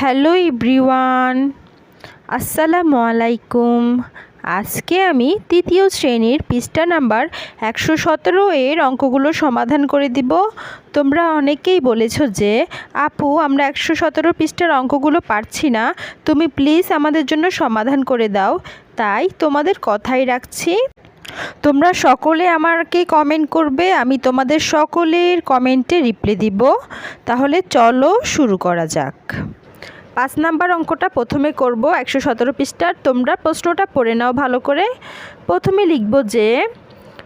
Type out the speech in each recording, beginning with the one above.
Hello everyone আসসালামু আলাইকুম। আজকে আমি তৃতীয় শ্রেণির পৃষ্ঠা নাম্বার একশো সতেরো এর অঙ্কগুলো সমাধান করে দিব। তোমরা অনেকেই বলেছ যে, আপু, আমরা একশো সতেরো পৃষ্ঠার অঙ্কগুলো পারছি না। তুমি প্লিজ আমাদের জন্য সমাধান করে দাও। তাই তোমাদের কথাই রাখছি। তোমরা সকলে আমাকে কমেন্ট করবে, আমি তোমাদের সকলের কমেন্টে রিপ্লাই দিব। তাহলে চলো শুরু করা যাক। পাঁচ নাম্বার অঙ্কটা প্রথমে করব একশো সতেরো পৃষ্ঠার। তোমরা প্রশ্নটা পড়ে নাও ভালো করে। প্রথমে লিখব যে,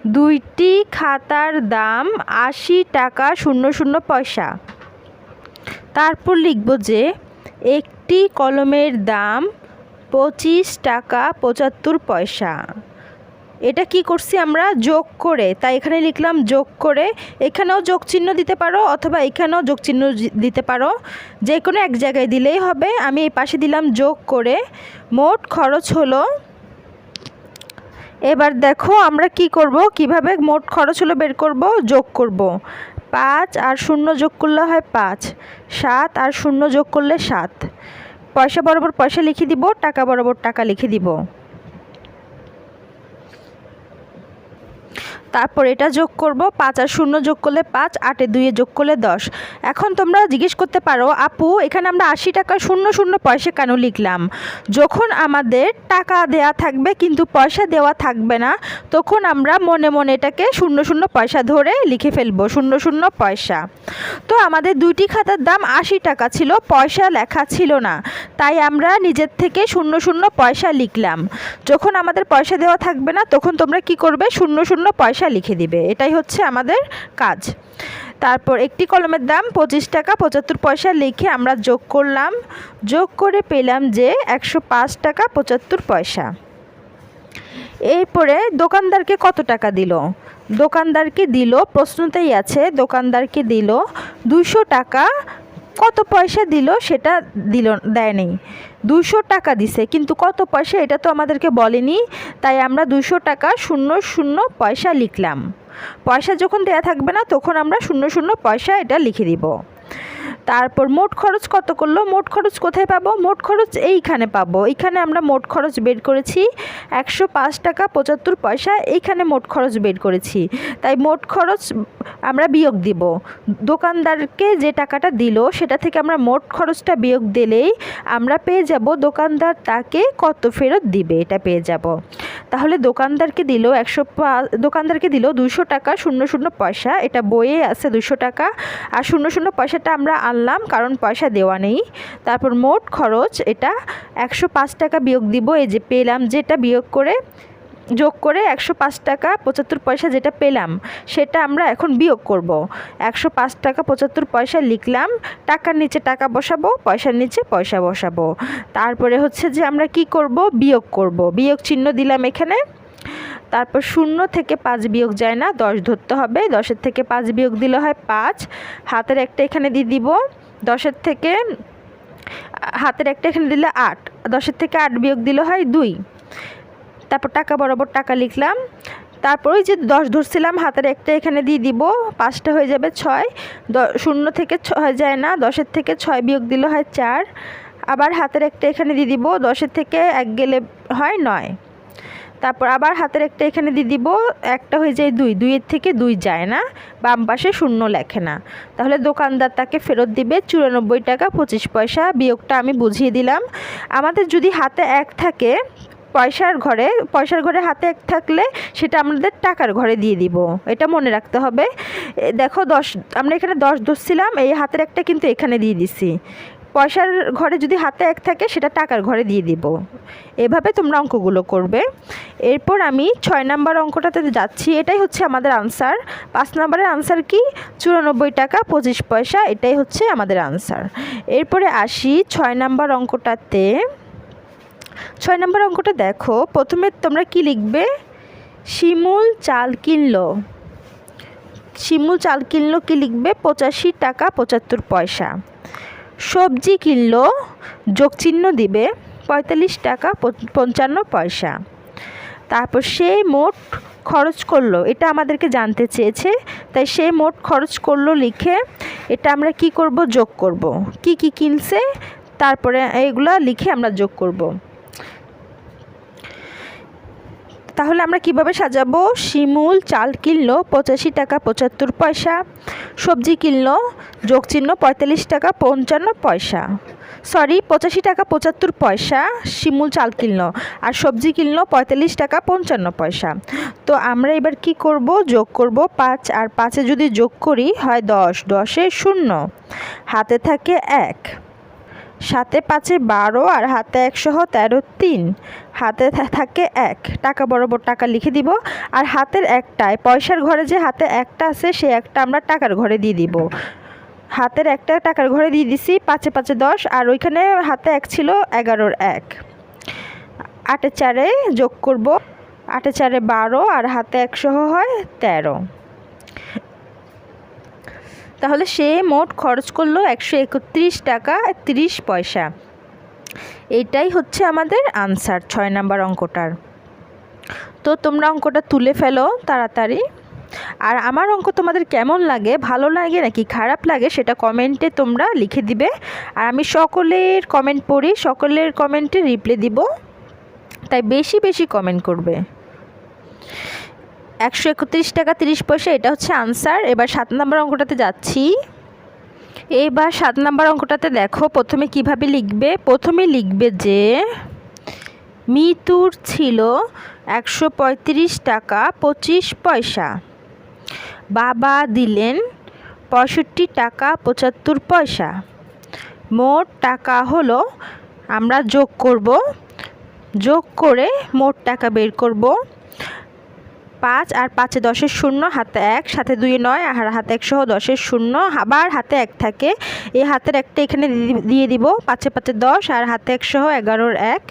দুইটি খাতার দাম আশি টাকা শূন্য শূন্য পয়সা। তারপর লিখব যে, একটি কলমের দাম পঁচিশ টাকা পঁচাত্তর পয়সা। এটা কি করছি আমরা? যোগ করে। তাই এখানে লিখলাম যোগ করে। এখানেও যোগ চিহ্ন দিতে পারো অথবা এখানেও যোগ চিহ্ন দিতে পারো। যে কোনো এক জায়গায় দিলেই হবে। আমি এই পাশে দিলাম যোগ করে। মোট খরচ হলো এবার দেখো আমরা কি করব? কীভাবে মোট খরচ হলো বের করব? যোগ করব। পাঁচ আর শূন্য যোগ করলে হয় পাঁচ। সাত আর শূন্য যোগ করলে সাত। পয়সা বরাবর পয়সা লিখে দিব, টাকা বরাবর টাকা লিখে দিব। তারপর এটা যোগ করব, পাঁচ আর শূন্য যোগ করলে পাঁচ, আটে দুইয়ে যোগ করলে দশ। এখন তোমরা জিজ্ঞেস করতে পারো, আপু, এখানে আমরা আশি টাকা শূন্য শূন্য পয়সা কেন লিখলাম? যখন আমাদের টাকা দেয়া থাকবে কিন্তু পয়সা দেওয়া থাকবে না, তখন আমরা মনে মনে এটাকে শূন্য শূন্য পয়সা ধরে লিখে ফেলব, শূন্য শূন্য পয়সা। তো আমাদের দুইটি খাতার দাম আশি টাকা ছিল, পয়সা লেখা ছিল না, তাই আমরা নিজের থেকে শূন্য শূন্য পয়সা লিখলাম। যখন আমাদের পয়সা দেওয়া থাকবে না, তখন তোমরা কি করবে? শূন্য শূন্য পয়সা লিখে দিবে। এটাই হচ্ছে আমাদের কাজ। তারপর একটি কলমের দাম পঁচিশ টাকা, পঁচাত্তর পয়সা লিখে আমরা যোগ করলাম। যোগ করে পেলাম যে একশো পাঁচ টাকা, পঁচাত্তর পয়সা। এরপরে দোকানদারকে কত টাকা দিল? দোকানদারকে দিল, প্রশ্নতেই আছে, দোকানদারকে দিল দুশো টাকা কত পয়সা দিল সেটা দিল, দেয়নি। দুশো টাকা দিছে, কিন্তু কত পয়সা এটা তো আমাদেরকে বলেনি, তাই আমরা দুশো টাকা শূন্য শূন্য পয়সা লিখলাম। পয়সা যখন দেয়া থাকবে না, তখন আমরা শূন্য শূন্য পয়সা এটা লিখে দিব। তারপর মোট খরচ কত করল? মোট খরচ কোথায় পাবো? মোট খরচ এইখানে পাবো। এইখানে আমরা মোট খরচ বের করেছি একশো পাঁচ টাকা পঁচাত্তর পয়সা। এইখানে মোট খরচ বের করেছি। তাই মোট খরচ আমরা বিয়োগ দিব। দোকানদারকে যে টাকাটা দিল, সেটা থেকে আমরা মোট খরচটা বিয়োগ দিলেই আমরা পেয়ে যাব। দোকানদার তাকে কত ফেরত দিবে, এটা পেয়ে যাব। তাহলে দোকানদারকে দিল একশো দোকানদারকে দিল দুশো টাকা শূন্য শূন্য পয়সা। এটা বইয়ে আছে দুশো টাকা। আর শূন্য শূন্য পয়সাটা আমরা আনলাম, কারণ পয়সা দেওয়া নেই। তারপর মোট খরচ এটা একশো পাঁচ টাকা বিয়োগ দিব, এই যে পেলাম যেটা বিয়োগ করে, যোগ করে একশো পাঁচ টাকা পঁচাত্তর পয়সা যেটা পেলাম, সেটা আমরা এখন বিয়োগ করব। একশো পাঁচ টাকা পঁচাত্তর পয়সা লিখলাম, টাকার নিচে টাকা বসাবো, পয়সার নিচে পয়সা বসাবো। তারপরে হচ্ছে যে আমরা কি করব? বিয়োগ করব। বিয়োগ চিহ্ন দিলাম এখানে। তারপর শূন্য থেকে পাঁচ বিয়োগ যায় না, দশ ধরতে হবে। দশের থেকে পাঁচ বিয়োগ দিলে হয় পাঁচ। হাতের একটা এখানে দিয়ে দিব। দশের থেকে, হাতের একটা এখানে দিলে আট। দশের থেকে আট বিয়োগ দিলে হয় দুই। তারপর টাকা বরাবর টাকা লিখলাম। তারপর ওই যে দশ ধরছিলাম, হাতের একটা এখানে দিয়ে দিব। পাঁচটা হয়ে যাবে ছয়। শূন্য থেকে ছয় যায় না, দশের থেকে ছয় বিয়োগ দিলে হয় চার। আবার হাতের একটা এখানে দিয়ে দিব। দশের থেকে এক গেলে হয় নয়। তারপর আবার হাতের একটা এখানে দিয়ে দিব, একটা হয়ে যায় দুই। দুইয়ের থেকে দুই যায় না, বাম পাশে শূন্য লেখে না। তাহলে দোকানদার তাকে ফেরত দিবে চুরানব্বই টাকা পঁচিশ পয়সা, বিয়োগটা আমি বুঝিয়ে দিলাম। আমাদের যদি হাতে এক থাকে, পয়সার ঘরে পয়সার ঘরে হাতে এক থাকলে সেটা আমাদের টাকার ঘরে দিয়ে দিব। এটা মনে রাখতে হবে। দেখো দশ, আমরা এখানে দশ ধরছিলাম, এই হাতের একটা কিন্তু এখানে দিয়ে দিছি। পয়সার ঘরে যদি হাতে এক থাকে, সেটা টাকার ঘরে দিয়ে দিব। এভাবে তোমরা অঙ্কগুলো করবে। এরপর আমি ছয় নাম্বার অঙ্কটাতে যাচ্ছি। এটাই হচ্ছে আমাদের আনসার পাঁচ নাম্বারের আনসার কি? চুরানব্বই টাকা, পঁচিশ পয়সা, এটাই হচ্ছে আমাদের আনসার এরপরে আসি ছয় নাম্বার অঙ্কটাতে। ছয় নম্বর অঙ্কটা দেখো। প্রথমে তোমরা কি লিখবে? শিমুল চাল কিনলো। শিমুল চাল কিনলো কি লিখবে? পঁচাশি টাকা, পঁচাত্তর পয়সা। সবজি কিনলো, যোগচিহ্ন দিবে, পঁয়তাল্লিশ টাকা পঞ্চ- পঞ্চান্ন পয়সা। তারপর সে মোট খরচ করল, এটা আমাদেরকে জানতে চেয়েছে, তাই সে মোট খরচ করল লিখে, এটা আমরা কি করব, যোগ করব। কি কি কিনছে, তারপরে এগুলো লিখে আমরা যোগ করব। তাহলে আমরা কীভাবে সাজাবো? শিমুল, চাল কিনলো, পঁচাশি টাকা পঁচাত্তর পয়সা। সবজি কিনলো, যোগ চিহ্ন পঁয়তাল্লিশ টাকা পঞ্চান্ন পয়সা। সরি পঁচাশি টাকা পঁচাত্তর পয়সা, শিমুল, চাল কিনলো। আর সবজি কিনলো, পঁয়তাল্লিশ টাকা পঞ্চান্ন পয়সা। তো আমরা এবার কি করব? যোগ করব পাঁচ, আর পাঁচে যদি যোগ করি হয় দশ, দশে শূন্য। হাতে থাকে এক। সাতে পাঁচে বারো আর হাতে একসহ তেরো তিন। হাতে থাকে এক। টাকা বরাবর টাকা লিখে দিব। আর হাতের একটায় পয়সার ঘরে যে হাতে একটা আছে, সে একটা আমরা টাকার ঘরে দিয়ে দিব। হাতের একটা টাকার ঘরে দিয়ে দিছি, পাঁচে পাঁচে দশ। আর ওইখানে হাতে এক ছিল এগারোর এক। আটে চারে যোগ করব। আটে চারে বারো আর হাতে একশো হয় তেরো। তাহলে সে মোট খরচ করল একশো একত্রিশ টাকা তিরিশ পয়সা। এইটাই হচ্ছে আমাদের আনসার ছয় নাম্বার অঙ্কটার। তো তোমরা অঙ্কটা তুলে ফেলো তাড়াতাড়ি। আর আমার অঙ্ক তোমাদের কেমন লাগে, ভালো লাগে নাকি খারাপ লাগে সেটা কমেন্টে তোমরা লিখে দিবে। আর আমি সকলের কমেন্ট পড়ি, সকলের কমেন্টে রিপ্লাই দিব। তাই বেশি বেশি কমেন্ট করবে। একশো একত্রিশ টাকা তিরিশ পয়সা, এটা হচ্ছে আনসার এবার সাত নম্বর অঙ্কটাতে যাচ্ছি। এবার সাত নম্বর অঙ্কটাতে দেখো, প্রথমে কীভাবে লিখবে? প্রথমে লিখবে যে, মিতুর ছিল একশো পঁয়ত্রিশ টাকা পঁচিশ পয়সা। বাবা দিলেন পঁয়ষট্টি টাকা পঁচাত্তর পয়সা। মোট টাকা হলো, আমরা যোগ করব। যোগ করে মোট টাকা বের করব। পাঁচ আর পাঁচে দশের শূন্য, হাতে এক, সাথে দুই নয়, আর হাতে এক সহ দশের শূন্য, আবার হাতে এক থাকে। এই হাতের একটা এখানে দিয়ে দিব, পাঁচে পাঁচে দশ, আর হাতে এক সহ এগারোর এক,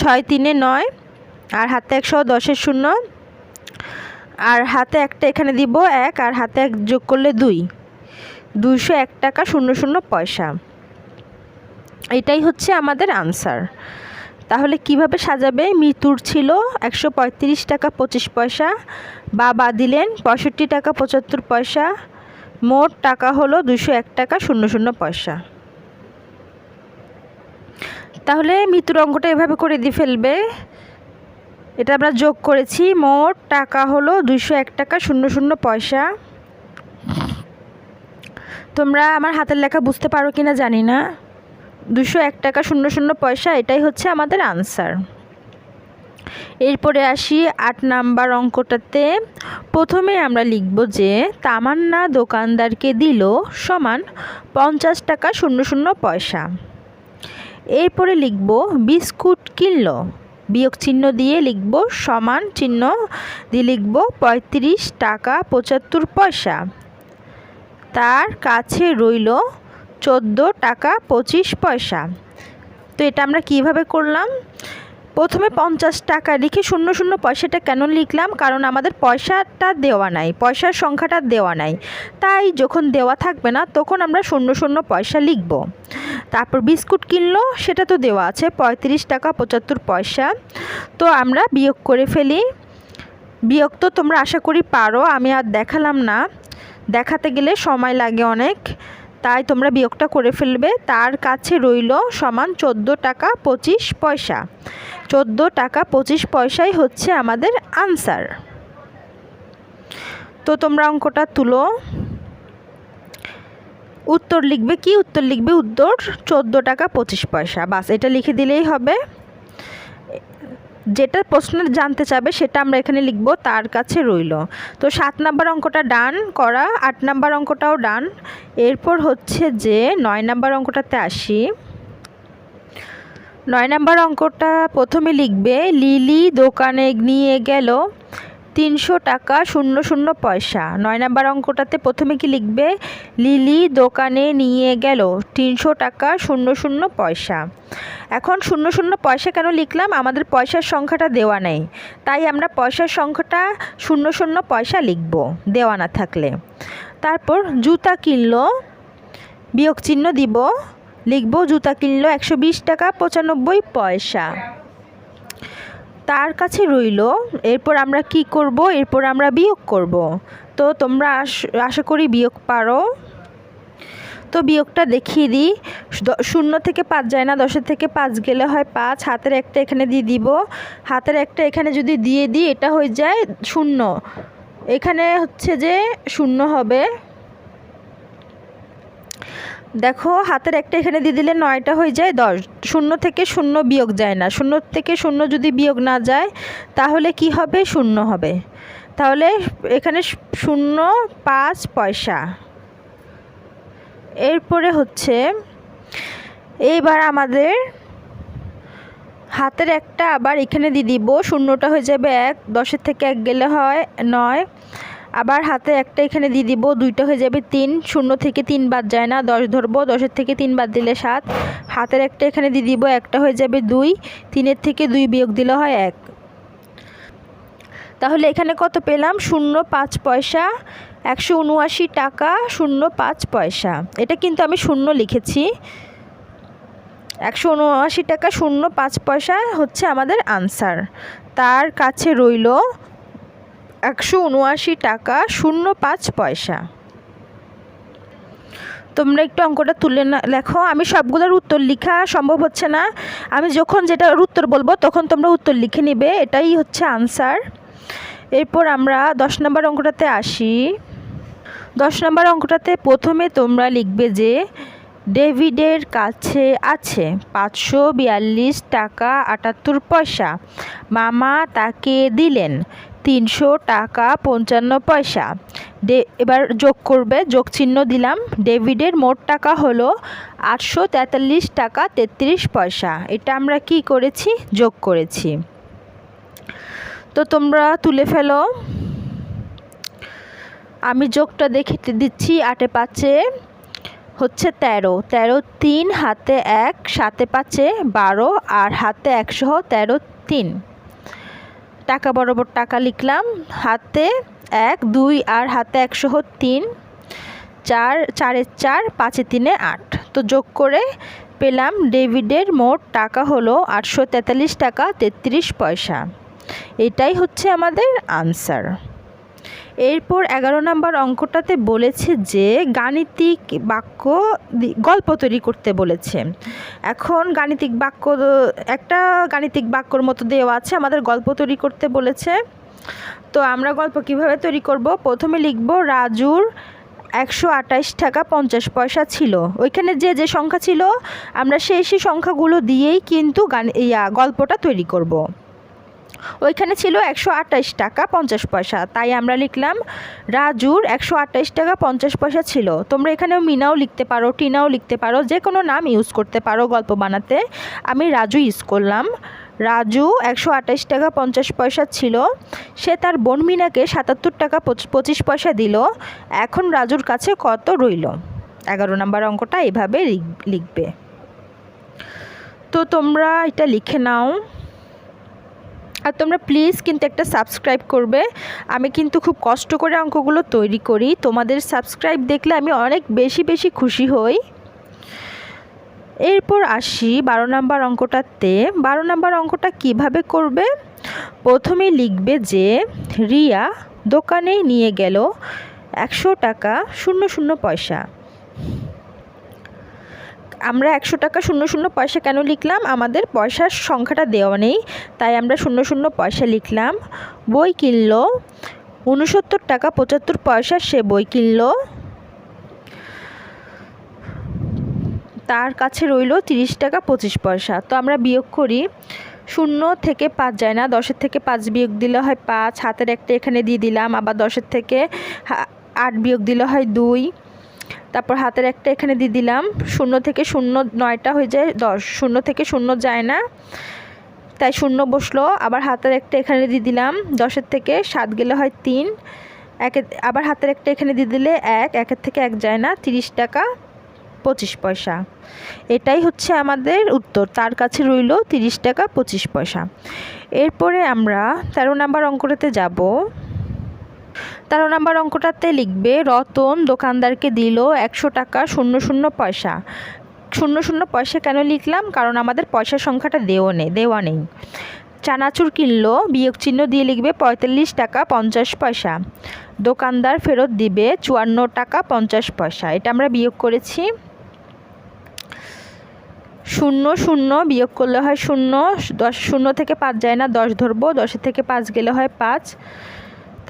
ছয় তিনে নয়, আর হাতে এক সহ দশের শূন্য, আর হাতে একটা এখানে দিব এক, আর হাতে এক যোগ করলে দুই। দুইশো এক টাকা শূন্য শূন্য পয়সা। এটাই হচ্ছে আমাদের আনসার তাহলে কীভাবে সাজাবে? মৃত্যুর ছিল একশো পঁয়ত্রিশ টাকা পঁচিশ পয়সা, বাবা দিলেন পঁয়ষট্টি টাকা পঁচাত্তর পয়সা, মোট টাকা হলো দুশো এক টাকা শূন্য শূন্য পয়সা। তাহলে মৃত্যুর অঙ্কটা এভাবে করে দিয়ে ফেলবে। এটা আমরা যোগ করেছি, মোট টাকা হলো দুশো এক টাকা শূন্য শূন্য পয়সা। তোমরা আমার হাতের লেখা বুঝতে পারো কি না জানি না। দুশো এক টাকা শূন্য শূন্য পয়সা, এটাই হচ্ছে আমাদের আনসার এরপরে আসি আট নাম্বার অঙ্কটাতে। প্রথমে আমরা লিখব যে, তামান্না দোকানদারকে দিল সমান পঞ্চাশ টাকা শূন্য শূন্য পয়সা। এরপরে লিখব, বিস্কুট কিনল, বিয়োগ চিহ্ন দিয়ে লিখব, সমান চিহ্ন দিয়ে লিখব পঁয়ত্রিশ টাকা পঁচাত্তর পয়সা। তার কাছে রইল চোদ্দ টাকা পঁচিশ পয়সা। তো এটা আমরা কীভাবে করলাম? প্রথমে পঞ্চাশ টাকা লিখে শূন্য শূন্য পয়সাটা কেন লিখলাম? কারণ আমাদের পয়সাটা দেওয়া নাই, পয়সার সংখ্যাটা দেওয়া নাই। তাই যখন দেওয়া থাকবে না, তখন আমরা শূন্য শূন্য পয়সা লিখব। তারপর বিস্কুট কিনলো, সেটা তো দেওয়া আছে, পঁয়ত্রিশ টাকা পঁচাত্তর পয়সা। তো আমরা বিয়োগ করে ফেলি। বিয়োগ তো তোমরা আশা করি পারো, আমি আর দেখালাম না। দেখাতে গেলে সময় লাগে অনেক। তাই তোমরা বিয়োগটা করে ফেলবে। তার কাছে রইল সমান চোদ্দ টাকা পঁচিশ পয়সা। চোদ্দ টাকা পঁচিশ পয়সাই হচ্ছে আমাদের আনসার তো তোমরা অঙ্কটা তুলো। উত্তর লিখবে কি? উত্তর লিখবে উত্তর, চোদ্দ টাকা পঁচিশ পয়সা। বাস, এটা লিখে দিলেই হবে। যেটা প্রশ্ন জানতে চাবে সেটা আমরা এখানে লিখব, তার কাছে রইল। তো সাত নাম্বার অঙ্কটা ডান করা, আট নাম্বার অঙ্কটাও ডান। এরপর হচ্ছে যে নয় নাম্বার অঙ্কটাতে আসি। নয় নাম্বার অঙ্কটা প্রথমে লিখবে, লিলি দোকানে নিয়ে গেল। তিনশো টাকা শূন্য শূন্য পয়সা। নয় নাম্বার অঙ্কটাতে প্রথমে কি লিখবে? লিলি দোকানে নিয়ে গেল। তিনশো টাকা শূন্য শূন্য পয়সা। এখন শূন্য শূন্য পয়সা কেন লিখলাম? আমাদের পয়সার সংখ্যাটা দেওয়া নেই। তাই আমরা পয়সার সংখ্যাটা শূন্য শূন্য পয়সা লিখব, দেওয়া না থাকলে। তারপর জুতা কিনলো বিয়োগ চিহ্ন দিব। লিখব জুতা কিনলো একশো টাকা পঁচানব্বই পয়সা। তার কাছে রইল, এরপর আমরা কি করব? এরপর আমরা বিয়োগ করব। তো তোমরা আশ- করি বিয়োগ পারো। তো বিয়োগটা দেখিয়ে দিই। শূন্য থেকে পাঁচ যায় না, দশের থেকে পাঁচ গেলে হয় পাঁচ, হাতের একটা এখানে দিয়ে দিব। হাতের একটা এখানে যদি দিয়ে দিই, এটা হয়ে যায় শূন্য। এখানে হচ্ছে যে শূন্য হবে। দেখো, হাতের একটা এখানে দিয়ে দিলে নয়টা হয়ে যায়, দশ। শূন্য থেকে শূন্য বিয়োগ যায় না। শূন্য থেকে শূন্য যদি বিয়োগ না যায়, তাহলে কি হবে? শূন্য হবে। তাহলে এখানে শূন্য, পাঁচ, পয়সা। এরপরে হচ্ছে, এইবার আমাদের হাতের একটা আবার এখানে দিয়ে দিব। শূন্যটা হয়ে যাবে এক, দশের থেকে এক গেলে হয় নয়। আবার হাতে একটা এখানে দিয়ে দিব, দুইটা হয়ে যাবে তিন। শূন্য থেকে তিন বাদ যায় না, দশ ধরবো, দশের থেকে তিন বাদ দিলে সাত। হাতের একটা এখানে দিয়ে দিব, একটা হয়ে যাবে দুই। তিনের থেকে দুই বিয়োগ দিলে হয় এক। তাহলে এখানে কত পেলাম? শূন্য পাঁচ পয়সা, একশো উনআশি টাকা, শূন্য পাঁচ পয়সা। এটা কিন্তু আমি শূন্য লিখেছি। একশো উনআশি টাকা, শূন্য পাঁচ পয়সা হচ্ছে আমাদের আনসার তার কাছে রইল একশো উনআশি টাকা, শূন্য পাঁচ পয়সা। তোমরা একটু অঙ্কটা তুলে না লেখো। আমি সবগুলোর উত্তর লেখা সম্ভব হচ্ছে না। আমি যখন যেটার উত্তর বলব, তখন তোমরা উত্তর লিখে নিবে। এটাই হচ্ছে আনসার। এরপর আমরা দশ নম্বর অঙ্কটাতে আসি। দশ নম্বর অঙ্কটাতে প্রথমে তোমরা লিখবে যে, ডেভিডের কাছে আছে পাঁচশো বিয়াল্লিশ টাকা আটাত্তর পয়সা। মামা তাকে দিলেন। তিনশো টাকা পঞ্চান্ন পয়সা। ডে এবার যোগ করবে, যোগ চিহ্ন দিলাম। ডেভিডের মোট টাকা হলো আটশো তেতাল্লিশ টাকা তেত্রিশ পয়সা। এটা আমরা কি করেছি? যোগ করেছি। তো তোমরা তুলে ফেলো। আমি যোগটা দেখে দিচ্ছি, আটে পাঁচে হচ্ছে তেরো। তেরো তিন, হাতে এক, সাতে পাঁচে বারো, আর হাতে একশো তেরো তিন। টাকা বরাবর টাকা লিখলাম। হাতে এক, দুই আর হাতে একশো তিন, চার, চারের চার পাঁচে তিনে আট। তো যোগ করে পেলাম ডেভিডের মোট টাকা হলো আটশো তেতাল্লিশ টাকা তেত্রিশ পয়সা। এটাই হচ্ছে আমাদের আনসার এরপর এগারো নম্বর অঙ্কটাতে বলেছে যে গাণিতিক বাক্য গল্প তৈরি করতে বলেছে। এখন গাণিতিক বাক্য, একটা গাণিতিক বাক্যর মতো দেওয়া আছে, আমাদের গল্প তৈরি করতে বলেছে। তো আমরা গল্প কীভাবে তৈরি করব? প্রথমে লিখব, রাজুর একশো আটাইশ টাকা পঞ্চাশ পয়সা ছিল। ওইখানে যে যে সংখ্যা ছিল, আমরা সেই সেই সংখ্যাগুলো দিয়েই কিন্তু গান, ইয়া, গল্পটা তৈরি করব। ওইখানে ছিল একশো আটাইশ টাকা পঞ্চাশ পয়সা। তাই আমরা লিখলাম, রাজুর একশো আটাইশ টাকা পঞ্চাশ পয়সা ছিল। তোমরা এখানেও মিনাও লিখতে পারো, টিনাও লিখতে পারো, যে কোনো নাম ইউজ করতে পারো গল্প বানাতে। আমি রাজু ইউজ করলাম। রাজু একশো আটাইশ টাকা পঞ্চাশ পয়সা ছিল। সে তার বোন মিনাকে সাতাত্তর টাকা পঁচ- পঁচিশ পয়সা দিল। এখন রাজুর কাছে কত রইল? এগারো নম্বর অঙ্কটা এভাবে লিখ- লিখবে। তো তোমরা এটা লিখে নাও। আর তোমরা প্লিজ কিন্তু একটা সাবস্ক্রাইব করবে। আমি কিন্তু খুব কষ্ট করে অঙ্কগুলো তৈরি করি। তোমাদের সাবস্ক্রাইব দেখলে আমি অনেক বেশি বেশি খুশি হই। এরপর আসি বারো নাম্বার অঙ্কটাতে। বারো নাম্বার অঙ্কটা কীভাবে করবে? প্রথমে লিখবে যে, রিয়া দোকানে নিয়ে গেল একশো টাকা, শূন্য শূন্য পয়সা। আমরা একশো টাকা শূন্য শূন্য পয়সা কেন লিখলাম? আমাদের পয়সার সংখ্যাটা দেওয়া নেই, তাই আমরা শূন্য শূন্য পয়সা লিখলাম। বই কিনলো, উনসত্তর টাকা পঁচাত্তর পয়সা সে বই কিনলো। তার কাছে রইল তিরিশ টাকা পঁচিশ পয়সা। তো আমরা বিয়োগ করি। শূন্য থেকে পাঁচ যায় না, দশের থেকে পাঁচ বিয়োগ দিলে হয় পাঁচ, হাতের একটা এখানে দিয়ে দিলাম, আবার দশের থেকে আট বিয়োগ দিলে হয় দুই। তারপর হাতের একটা এখানে দিয়ে দিলাম। শূন্য থেকে শূন্য নয়টা হয়ে যায়, দশ। শূন্য থেকে শূন্য যায় না, তাই শূন্য বসল। আবার হাতের একটা এখানে দিয়ে দিলাম, দশের থেকে সাত গেলে হয় তিন। একে, আবার হাতের একটা এখানে দিয়ে দিলে এক, একের থেকে এক যায় না, তিরিশ টাকা, পঁচিশ পয়সা। এটাই হচ্ছে আমাদের উত্তর, তার কাছে রইল তিরিশ টাকা, পঁচিশ পয়সা। এরপরে আমরা তেরো নাম্বার অঙ্কটাতে যাব। তেরো নাম্বার অঙ্কটাতে লিখবে, রতন দোকানদারকে দিল একশো টাকা শূন্য শূন্য পয়সা। শূন্য শূন্য পয়সা কেন লিখলাম? কারণ আমাদের পয়সা সংখ্যাটা দেওয়া নেই দেওয়া নেই। চানাচুর কিনলো, বিয়োগ চিহ্ন দিয়ে লিখবে পঁয়তাল্লিশ টাকা পঞ্চাশ পয়সা। দোকানদার ফেরত দিবে চুয়ান্ন টাকা পঞ্চাশ পয়সা। এটা আমরা বিয়োগ করেছি। শূন্য শূন্য বিয়োগ করলে হয় শূন্য, দশ, শূন্য থেকে পাঁচ যায় না, দশ ধরবো, দশের থেকে পাঁচ গেলে হয় পাঁচ।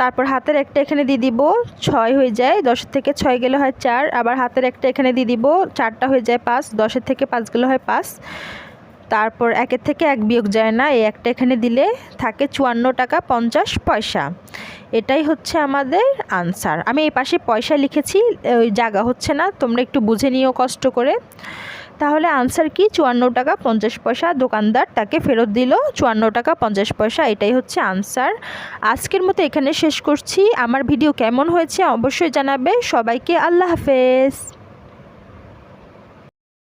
তারপর হাতের একটা এখানে দিয়ে দিব, ছয় হয়ে যায়, দশের থেকে ছয় গেলে হয় চার, আবার হাতের একটা এখানে দিয়ে দিব, চারটা হয়ে যায় পাঁচ, দশের থেকে পাঁচ গেলে হয় পাঁচ। তারপর একের থেকে এক বিয়োগ যায় না, এই একটা এখানে দিলে থাকে চুয়ান্ন টাকা পঞ্চাশ পয়সা। এটাই হচ্ছে আমাদের আনসার। আমি এই পাশে পয়সা লিখেছি, ওই জায়গা হচ্ছে না, তোমরা একটু বুঝে নিও কষ্ট করে। তাহলে আনসার কি? চুয়ান্ন টাকা পঞ্চাশ পয়সা। দোকানদার তাকে ফেরত দিল। চুয়ান্ন টাকা পঞ্চাশ পয়সা, এটাই হচ্ছে আনসার আজকের মতো এখানে শেষ করছি। আমার ভিডিও কেমন হয়েছে অবশ্যই জানাবে। সবাইকে আল্লাহ হাফেজ।